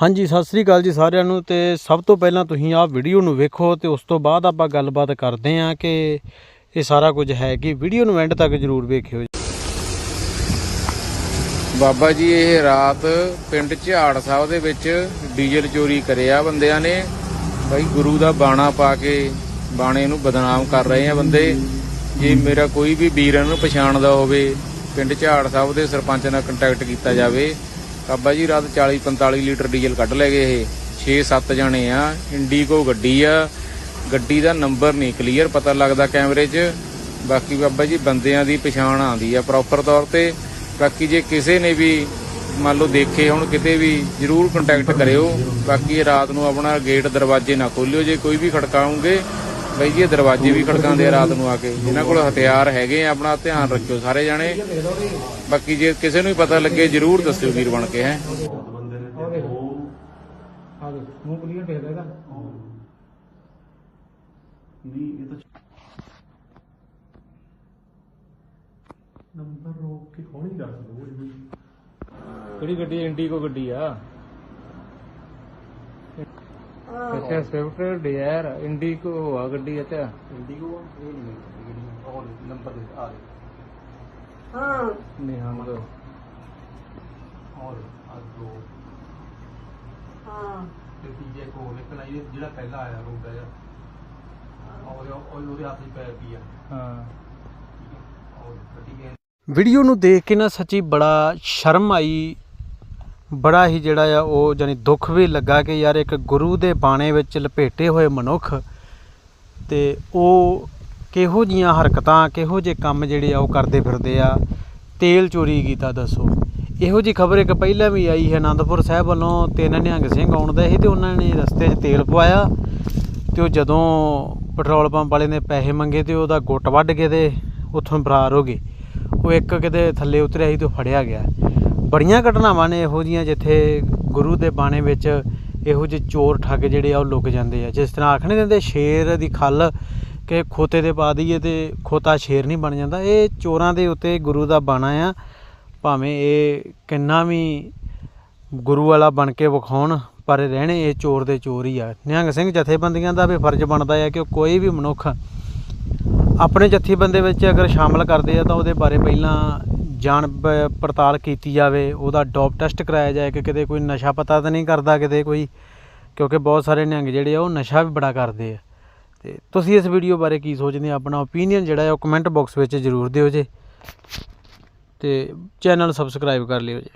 ਹਾਂਜੀ, ਸਤਿ ਸ੍ਰੀ ਅਕਾਲ ਜੀ ਸਾਰਿਆਂ ਨੂੰ ਤੇ ਸਭ ਤੋਂ ਪਹਿਲਾਂ ਤੁਸੀਂ ਆਹ ਵੀਡੀਓ ਨੂੰ ਵੇਖੋ ਤੇ ਉਸ ਤੋਂ ਬਾਅਦ ਆਪਾਂ ਗੱਲਬਾਤ ਕਰਦੇ ਆਂ ਕਿ ਇਹ ਸਾਰਾ ਕੁਝ ਹੈ ਕਿ ਵੀਡੀਓ ਨੂੰ ਐਂਡ ਤੱਕ ਜਰੂਰ ਵੇਖਿਓ ਬਾਬਾ ਜੀ, ਇਹ ਰਾਤ ਪਿੰਡ ਝਾੜ ਸਾਹਿਬ ਦੇ ਵਿੱਚ ਡੀਜ਼ਲ ਚੋਰੀ ਕਰਿਆ ਬੰਦਿਆਂ ਨੇ। ਬਾਈ, ਗੁਰੂ ਦਾ ਬਾਣਾ ਪਾ ਕੇ ਬਾਣੇ ਨੂੰ ਬਦਨਾਮ ਕਰ ਰਹੇ ਆ ਬੰਦੇ। ਜੇ ਮੇਰਾ ਕੋਈ ਵੀ ਵੀਰ ਇਹਨੂੰ ਪਛਾਣਦਾ ਹੋਵੇ, ਪਿੰਡ ਝਾੜ ਸਾਹਿਬ ਦੇ ਸਰਪੰਚ ਨਾਲ ਕੰਟੈਕਟ ਕੀਤਾ ਜਾਵੇ ਬਾਬਾ ਜੀ, ਰਾਤ 40 45 ਲੀਟਰ ਡੀਜ਼ਲ ਕੱਢ ਲੈ ਗਏ ਇਹ। 6-7 ਜਾਣੇ ਆ। ਇੰਡੀਗੋ ਗੱਡੀ ਆ। ਗੱਡੀ ਦਾ ਨੰਬਰ ਨਹੀਂ ਕਲੀਅਰ ਪਤਾ ਲੱਗਦਾ ਕੈਮਰੇ 'ਚ। ਬਾਕੀ ਬਾਬਾ ਜੀ, ਬੰਦਿਆਂ ਦੀ ਪਛਾਣ ਆਂਦੀ ਆ ਪ੍ਰੋਪਰ ਤੌਰ ਤੇ। ਬਾਕੀ ਜੇ ਕਿਸੇ ਨੇ ਵੀ ਮੰਨ ਲਓ ਦੇਖੇ ਹੁਣ, ਕਿਤੇ ਵੀ ਜਰੂਰ ਕੰਟੈਕਟ ਕਰਿਓ। ਬਾਕੀ ਰਾਤ ਨੂੰ ਆਪਣਾ ਗੇਟ ਦਰਵਾਜ਼ੇ ਨਾ ਖੋਲਿਓ। ਜੇ ਕੋਈ ਵੀ ਖੜਕਾਉਂਗੇ ਬਈ ਜੀ ਇਹ ਦਰਵਾਜ਼ੇ ਵੀ ਖੜਕਾਉਂਦੇ ਆ ਰਾਤ ਨੂੰ ਆ ਕੇ। ਜਿਨ੍ਹਾਂ ਕੋਲ ਹਥਿਆਰ ਹੈਗੇ ਆ ਆਪਣਾ ਧਿਆਨ ਰੱਖਿਓ ਸਾਰੇ ਜਾਣੇ। ਬਾਕੀ ਜੇ ਕਿਸੇ ਨੂੰ ਵੀ ਪਤਾ ਲੱਗੇ ਜਰੂਰ ਦੱਸਿਓ ਵੀਰ ਬਣ ਕੇ ਹੈ। ਮੂੰਹ ਕਲੀਅਰ ਨੰਬਰ ਰੋਕ ਕੇ ਕੌਣ ਹੀ ਦੱਸ ਦੋ ਕਿਹੜੀ ਗੱਡੀ ਇੰਡੀਗੋ ਗੱਡੀ ਆ? ਅੱਛਾ ਸਵਿਫਟ ਡਿਜ਼ਾਇਰ ਇੰਡੀਗੋ ਆ ਗੱਡੀ ਆ ਤੇ। ਇੰਡੀਗੋ ਇਹ ਨਹੀਂ ਮਿਲਦੀ ਜਿਹੜੀ ਔਰ ਨੰਬਰ ਦੇ ਆ ਦੇ ਨਹੀਂ ਹਮ ਔਰ ਆ ਦੋ। ਹਾਂ। ਤੇ ਤੀਜੇ ਕੋ ਨਿਕਲ ਆਈ ਜਿਹੜਾ ਪਹਿਲਾਂ ਆਇਆ ਰੋਗਾ ਜਿਹਾ ਔਰ ਉਹ ਉਹਦੇ ਹੱਥ 'ਚ ਪੈ ਪਈ ਆ। ਹਾਂ। ਠੀਕ ਹੈ। ਔਰ ਗੱਡੀ ਵੀਡੀਓ ਨੂੰ ਦੇਖ ਕੇ ਨਾ ਸੱਚੀ ਬੜਾ ਸ਼ਰਮ ਆਈ ਬੜਾ ਹੀ ਜਿਹੜਾ ਆ, ਉਹ ਜਾਨੀ ਦੁੱਖ ਵੀ ਲੱਗਾ ਕਿ ਯਾਰ ਇੱਕ ਗੁਰੂ ਦੇ ਬਾਣੇ ਵਿੱਚ ਲਪੇਟੇ ਹੋਏ ਮਨੁੱਖ ਤੇ ਉਹ ਕਿਹੋ ਜੀਆਂ ਹਰਕਤਾਂ, ਕਿਹੋ ਜਿਹੇ ਕੰਮ ਜਿਹੜੇ ਆ, ਉਹ ਕਰਦੇ ਫਿਰਦੇ ਆ। ਤੇਲ ਚੋਰੀ ਕੀਤਾ ਦੱਸੋ। ਇਹੋ ਜੀ ਖਬਰ ਇੱਕ ਪਹਿਲਾਂ ਵੀ ਆਈ ਹੈ ਆਨੰਦਪੁਰ ਸਾਹਿਬ ਵੱਲੋਂ, ਤਿੰਨ ਨਿਹੰਗ ਸਿੰਘ ਆਉਂਦੇ ਸੀ ਤੇ ਉਹਨਾਂ ਨੇ ਰਸਤੇ 'ਚ ਤੇਲ ਪਵਾਇਆ ਤੇ ਉਹ ਜਦੋਂ ਪੈਟਰੋਲ ਪੰਪ ਵਾਲੇ ਨੇ ਪੈਸੇ ਮੰਗੇ ਤੇ ਉਹਦਾ ਗੁੱਟ ਵੱਢ ਕੇ ਤੇ ਉੱਥੋਂ ਫਰਾਰ ਹੋ ਗਏ। ਉਹ ਇੱਕ ਕਿਤੇ ਥੱਲੇ ਉਤਰਿਆ ਸੀ ਤੇ ਉਹ ਫੜਿਆ ਗਿਆ। ਬੜੀਆਂ ਘਟਨਾਵਾਂ ਨੇ ਇਹੋ ਜੀਆਂ ਜਿੱਥੇ ਗੁਰੂ ਦੇ ਬਾਣੇ ਵਿੱਚ ਇਹੋ ਜਿਹੇ ਚੋਰ ਠੱਗ ਜਿਹੜੇ ਆ ਉਹ ਲੁਕ ਜਾਂਦੇ ਆ। ਜਿਸ ਤਰ੍ਹਾਂ ਆਖਣੇ ਦਿੰਦੇ, ਸ਼ੇਰ ਦੀ ਖੱਲ ਕਿ ਖੋਤੇ ਤੇ ਪਾ ਦਈਏ ਤੇ ਖੋਤਾ ਸ਼ੇਰ ਨਹੀਂ ਬਣ ਜਾਂਦਾ। ਇਹ ਚੋਰਾਂ ਦੇ ਉੱਤੇ ਗੁਰੂ ਦਾ ਬਾਣਾ ਆ। ਭਾਵੇਂ ਇਹ ਕਿੰਨਾ ਵੀ ਗੁਰੂ ਵਾਲਾ ਬਣ ਕੇ ਵਿਖਾਉਣ, ਪਰ ਰਹਿਣੇ ਇਹ ਚੋਰ ਦੇ ਚੋਰ ਹੀ ਆ। ਨਿਹੰਗ ਸਿੰਘ ਜਥੇਬੰਦੀਆਂ ਦਾ ਵੀ ਫਰਜ਼ ਬਣਦਾ ਹੈ ਕਿ ਕੋਈ ਵੀ ਮਨੁੱਖ ਆਪਣੇ ਜਥੇਬੰਦੇ ਵਿੱਚ ਅਗਰ ਸ਼ਾਮਲ ਕਰਦੇ ਆ ਤਾਂ ਉਹਦੇ ਬਾਰੇ ਪਹਿਲਾਂ ਜਾਣ ਪੜਤਾਲ ਕੀਤੀ ਜਾਵੇ, ਉਹਦਾ ਡੋਪ ਟੈਸਟ ਕਰਾਇਆ ਜਾਏ ਕਿ ਕਿਤੇ ਕੋਈ ਨਸ਼ਾ ਪਤਾ ਤਾਂ ਨਹੀਂ ਕਰਦਾ ਕਿਤੇ ਕੋਈ, ਕਿਉਂਕਿ ਬਹੁਤ ਸਾਰੇ ਨਿਹੰਗ ਜਿਹੜੇ ਆ ਉਹ ਨਸ਼ਾ ਵੀ ਬੜਾ ਕਰਦੇ ਆ। ਤੇ ਤੁਸੀਂ ਇਸ ਵੀਡੀਓ ਬਾਰੇ ਕੀ ਸੋਚਦੇ ਆ ਆਪਣਾ ਓਪੀਨੀਅਨ ਜਿਹੜਾ ਹੈ ਉਹ ਕਮੈਂਟ ਬਾਕਸ ਵਿੱਚ ਜ਼ਰੂਰ ਦਿਓ ਜੇ। ਤੇ ਚੈਨਲ ਸਬਸਕ੍ਰਾਈਬ ਕਰ ਲਿਓ ਜੀ।